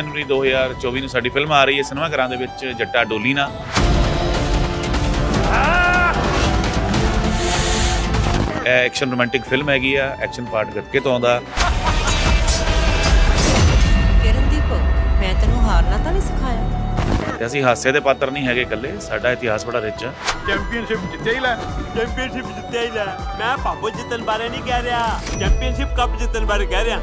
ਜਨਵਰੀ 2024 ਨੂੰ ਸਾਡੀ ਫਿਲਮ ਆ ਰਹੀ ਹੈ ਸਿਨੇਮਾ ਘਰਾਂ ਦੇ ਵਿੱਚ ਜੱਟਾ ਡੋਲੀ ਨਾ ਐਕਸ਼ਨ ਰੋਮਾਂਟਿਕ ਫਿਲਮ ਹੈਗੀ ਆ ਐਕਸ਼ਨ ਪਾਰਟ ਗੱਤਕੇ ਤੋਂ ਆਉਂਦਾ। ਕਿਰਨਦੀਪ ਮੈਂ ਤੈਨੂੰ ਹਾਰਨਾ ਤਾਂ ਨਹੀਂ ਸਿਖਾਇਆ। ਤੇ ਅਸੀਂ ਹਾਸੇ ਦੇ ਪਾਤਰ ਨਹੀਂ ਹੈਗੇ ਇਕੱਲੇ ਸਾਡਾ ਇਤਿਹਾਸ ਬੜਾ ਰਿਚ ਆ। ਚੈਂਪੀਅਨਸ਼ਿਪ ਜਿੱਤਿਆ ਹੀ ਲੈ ਚੈਂਪੀਅਨਸ਼ਿਪ ਜਿੱਤਿਆ ਹੀ ਲੈ। ਮੈਂ ਭਾਬੋ ਜਿੱਤਣ ਬਾਰੇ ਨਹੀਂ ਕਹਿ ਰਿਹਾ ਚੈਂਪੀਅਨਸ਼ਿਪ ਕੱਪ ਜਿੱਤਣ ਬਾਰੇ ਕਹਿ ਰਿਹਾ।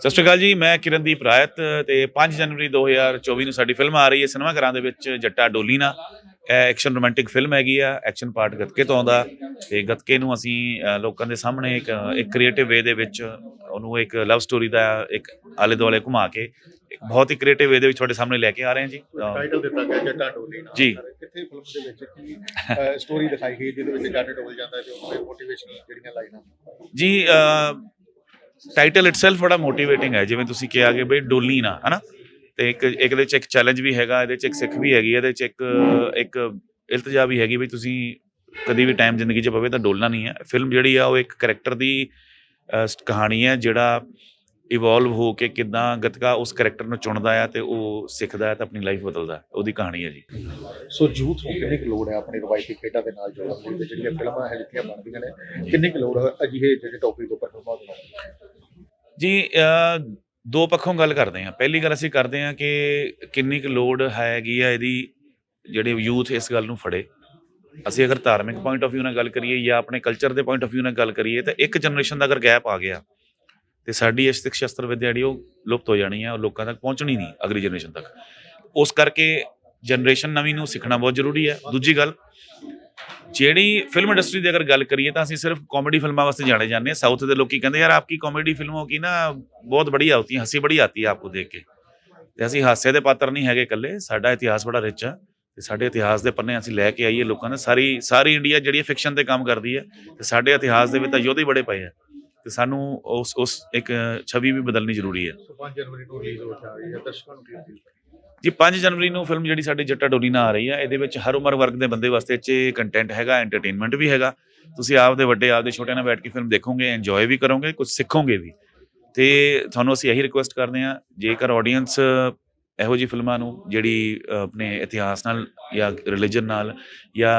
ਸਤਿ ਸ਼੍ਰੀ ਅਕਾਲ ਜੀ ਮੈਂ ਕਿਰਨਦੀਪ ਰਾਇਤ ਤੇ 5 ਜਨਵਰੀ 2024 ਨੂੰ ਸਾਡੀ ਫਿਲਮ ਆ ਰਹੀ ਹੈ ਸਿਨੇਮਾ ਘਰਾਂ ਦੇ ਵਿੱਚ ਜੱਟਾ ਡੋਲੀ ਨਾ ਐਕਸ਼ਨ ਰੋਮਾਂਟਿਕ ਫਿਲਮ ਹੈਗੀ ਆ ਐਕਸ਼ਨ ਪਾਰਟ ਗੱਤਕੇ ਤੋਂ ਆਉਂਦਾ। ਤੇ ਗੱਤਕੇ ਨੂੰ ਅਸੀਂ ਲੋਕਾਂ ਦੇ ਸਾਹਮਣੇ ਇੱਕ ਇੱਕ ਕ੍ਰੀਏਟਿਵ ਵੇ ਦੇ ਵਿੱਚ ਉਹਨੂੰ ਇੱਕ ਲਵ ਸਟੋਰੀ ਦਾ ਇੱਕ ਆਲੇ ਦੁਆਲੇ ਘੁਮਾ ਕੇ ਇੱਕ ਬਹੁਤ ਹੀ ਕ੍ਰੀਏਟਿਵ ਵੇ ਦੇ ਵਿੱਚ ਤੁਹਾਡੇ ਸਾਹਮਣੇ ਲੈ ਕੇ ਆ ਰਹੇ ਹਾਂ ਜੀ। ਟਾਈਟਲ ਦਿੱਤਾ ਗਿਆ ਜੱਟਾ ਡੋਲੀ ਨਾਲ। ਜੀ। ਕਿੱਥੇ ਫਿਲਮ ਦੇ ਵਿੱਚ ਕੀ ਸਟੋਰੀ ਦਿਖਾਈ ਗਈ ਜਿਹਦੇ ਵਿੱਚ ਜੱਟ ਡੋਲ ਜਾਂਦਾ ਤੇ ਉਹਦੇ ਮੋਟੀਵੇਸ਼ਨਲ ਜਿਹੜੀਆਂ ਲਾਈਨਾਂ ਜੀ ਟਾਈਟਲ ਇਟਸੈਲਫ ਬੜਾ ਮੋਟੀਵੇਟਿੰਗ ਹੈ, ਜਿਵੇਂ ਤੁਸੀਂ ਕਿਹਾ ਕਿ ਬਈ ਡੋਲੀ ਨਾ, ਹਨਾ? ਤੇ ਇੱਕ ਇੱਕ ਦੇ ਚ ਇੱਕ ਚੈਲੰਜ ਵੀ ਹੈਗਾ, ਇਹਦੇ ਚ ਇੱਕ ਸਿੱਖ ਵੀ ਹੈਗੀ, ਇਹਦੇ ਚ ਇੱਕ ਇੱਕ ਇਲਤਜਾ ਵੀ ਹੈਗੀ ਵੀ ਤੁਸੀਂ ਕਦੀ ਵੀ ਟਾਈਮ ਜ਼ਿੰਦਗੀ 'ਚ ਪਵੇ ਤਾਂ ਡੋਲਣਾ ਨਹੀਂ ਹੈ। ਫਿਲਮ ਜਿਹੜੀ ਆ ਉਹ ਇੱਕ ਕੈਰੈਕਟਰ ਦੀ ਕਹਾਣੀ ਹੈ, ਜਿਹੜਾ ਇਵੋਲਵ ਹੋ ਕੇ ਕਿਦਾਂ ਗਤਕਾ ਉਸ ਕੈਰੈਕਟਰ ਨੂੰ ਚੁਣਦਾ ਹੈ ਤੇ ਉਹ ਸਿੱਖਦਾ ਹੈ ਤਾਂ ਆਪਣੀ ਲਾਈਫ ਬਦਲਦਾ ਹੈ। ਉਹਦੀ ਕਹਾਣੀ ਹੈ ਜੀ। ਸੋ ਯੂਥ ਨੂੰ ਕਿੰਨੀ ਕੁ ਲੋੜ ਹੈ ਆਪਣੀ ਰਵਾਇਤੀ ਖੇਡਾਂ ਦੇ ਨਾਲ ਜੋੜਨ ਦੀ? ਤੇ ਜਿਹੜੀਆਂ ਫਿਲਮਾਂ ਹੈ ਜਿੱਥੀਆਂ ਬਣਦੀਆਂ ਨੇ, ਕਿੰਨੀ ਕੁ ਲੋੜ ਹੈ ਅਜਿਹੇ ਜਿਹੜੇ ਟੌਪਿਕ ਉੱਪਰ ਫਿਲਮਾਂ ਬਣਾਉਣ ਜੀ ਦੋ ਪੱਖੋਂ ਗੱਲ ਕਰਦੇ ਹਾਂ। ਪਹਿਲੀ ਗੱਲ ਅਸੀਂ ਕਰਦੇ ਹਾਂ ਕਿ ਕਿੰਨੀ ਕੁ ਲੋੜ ਹੈਗੀ ਆ ਇਹਦੀ, ਜਿਹੜੇ ਯੂਥ ਇਸ ਗੱਲ ਨੂੰ ਫੜੇ। ਅਸੀਂ ਅਗਰ ਧਾਰਮਿਕ ਪੁਆਇੰਟ ਆਫ View ਨਾਲ ਗੱਲ ਕਰੀਏ ਜਾਂ ਆਪਣੇ ਕਲਚਰ ਦੇ ਪੁਆਇੰਟ ਆਫ View ਨਾਲ ਗੱਲ ਕਰੀਏ ਤਾਂ ਇੱਕ ਜਨਰੇਸ਼ਨ ਦਾ ਅਗਰ ਗੈਪ ਆ ਗਿਆ ਤੇ ਸਾਡੀ ਇਹ ਸਿੱਖ ਸ਼ਸਤਰ ਵਿਦਿਆ ਜਿਹੜੀ ਉਹ ਲੁਪਤ ਹੋ ਜਾਣੀ ਹੈ ਉਹ ਲੋਕਾਂ ਤੱਕ ਪਹੁੰਚਣੀ ਨਹੀਂ ਅਗਲੀ ਜਨਰੇਸ਼ਨ ਤੱਕ। ਉਸ ਕਰਕੇ ਜਨਰੇਸ਼ਨ ਨਵੀਂ ਨੂੰ ਸਿੱਖਣਾ ਬਹੁਤ ਜ਼ਰੂਰੀ ਹੈ ਦੂਜੀ ਗੱਲ ਜਿਹੜੀ ਫਿਲਮ ਇੰਡਸਟਰੀ ਦੀ ਅਗਰ ਗੱਲ ਕਰੀਏ ਤਾਂ ਅਸੀਂ ਸਿਰਫ ਕਾਮੇਡੀ ਫਿਲਮਾਂ ਵਾਸਤੇ ਜਾਣੇ ਜਾਂਦੇ ਹਾਂ। ਸਾਊਥ ਦੇ ਲੋਕੀ ਕਹਿੰਦੇ, ਯਾਰ, ਆਪਕੀ ਕਾਮੇਡੀ ਫਿਲਮੋਂ ਕੀ ਨਾ, ਬਹੁਤ ਬੜੀਆ ਹੋਤੀ ਹੈ ਹੰਸੀ ਬੜੀ ਆਤੀ ਹੈ ਆਪਕੋ ਦੇਖ ਕੇ। ਤੇ ਅਸੀਂ ਹਾਸੇ ਦੇ ਪਾਤਰ ਨਹੀਂ ਹੈਗੇ ਇਕੱਲੇ, ਸਾਡਾ ਇਤਿਹਾਸ ਬੜਾ ਰਿਚ ਆ ਤੇ ਸਾਡੇ ਇਤਿਹਾਸ ਦੇ ਪੰਨੇ ਅਸੀਂ ਲੈ ਕੇ ਆਈਏ ਲੋਕਾਂ ਨੇ ਸਾਰੀ ਸਾਰੀ ਇੰਡੀਆ ਜਿਹੜੀ ਹੈ ਫਿਕਸ਼ਨ ਤੇ ਕੰਮ ਕਰਦੀ ਹੈ, ਤੇ ਸਾਡੇ ਇਤਿਹਾਸ ਦੇ ਵਿੱਚ ਤਾਂ ਯੋਧੇ ਬੜੇ ਪਏ ਆ। ਤੇ ਸਾਨੂੰ ਉਸ ਉਸ ਇੱਕ ਛਵੀ ਵੀ ਬਦਲਣੀ ਜ਼ਰੂਰੀ ਹੈ। 5 ਜਨਵਰੀ ਨੂੰ ਰਿਲੀਜ਼ ਹੋ ਜਾ ਹੈ, ਦਰਸ਼ਕਾਂ ਨੂੰ ਜੀ 5 ਜਨਵਰੀ ਨੂੰ ਫਿਲਮ ਜਿਹੜੀ ਸਾਡੀ ਜੱਟਾ ਡੋਲੀ ਨਾਲ ਆ ਰਹੀ ਆ, ਇਹਦੇ ਵਿੱਚ ਹਰ ਉਮਰ ਵਰਗ ਦੇ ਬੰਦੇ ਵਾਸਤੇ ਚ ਕੰਟੈਂਟ ਹੈਗਾ ਐਂਟਰਟੇਨਮੈਂਟ ਵੀ ਹੈਗਾ। ਤੁਸੀਂ ਆਪਦੇ ਵੱਡੇ, ਆਪਦੇ ਛੋਟਿਆਂ ਨਾਲ ਬੈਠ ਕੇ ਫਿਲਮ ਦੇਖੋਗੇ ਇੰਜੋਏ ਵੀ ਕਰੋਗੇ, ਕੁਝ ਸਿੱਖੋਗੇ ਵੀ। ਤੇ ਤੁਹਾਨੂੰ ਅਸੀਂ ਇਹੀ ਰਿਕੁਐਸਟ ਕਰਦੇ ਹਾਂ, ਜੇਕਰ ਆਡੀਅנס ਇਹੋ ਜੀ ਫਿਲਮਾਂ ਨੂੰ ਜਿਹੜੀ ਆਪਣੇ ਇਤਿਹਾਸ ਨਾਲ ਜਾਂ ਰਿਲੀਜਨ ਨਾਲ ਜਾਂ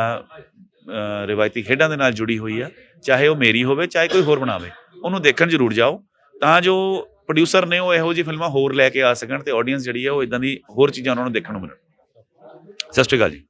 ਰਿਵਾਇਤੀ ਖੇਡਾਂ ਦੇ ਨਾਲ ਜੁੜੀ ਹੋਈ ਆ, ਚਾਹੇ ਉਹ ਮੇਰੀ ਹੋਵੇ, ਚਾਹੇ ਕੋਈ ਹੋਰ ਬਣਾਵੇ, ਉਹਨੂੰ ਦੇਖਣ ਜ਼ਰੂਰ ਜਾਓ। ਤਾਂ ਜੋ ਪ੍ਰੋਡਿਊਸਰ ਨੇ ਉਹ ਇਹੋ ਜਿਹੀ ਫਿਲਮਾਂ ਹੋਰ ਲੈ ਕੇ ਆ ਸਕਣ ਤੇ ਆਡੀਅנס ਜਿਹੜੀ ਹੈ ਉਹ ਇਦਾਂ ਦੀ ਹੋਰ ਚੀਜ਼ਾਂ ਉਹਨਾਂ ਨੂੰ ਦੇਖਣ ਨੂੰ ਮਿਲਣ। ਸਤਿ ਸ਼੍ਰੀ ਅਕਾਲ ਜੀ।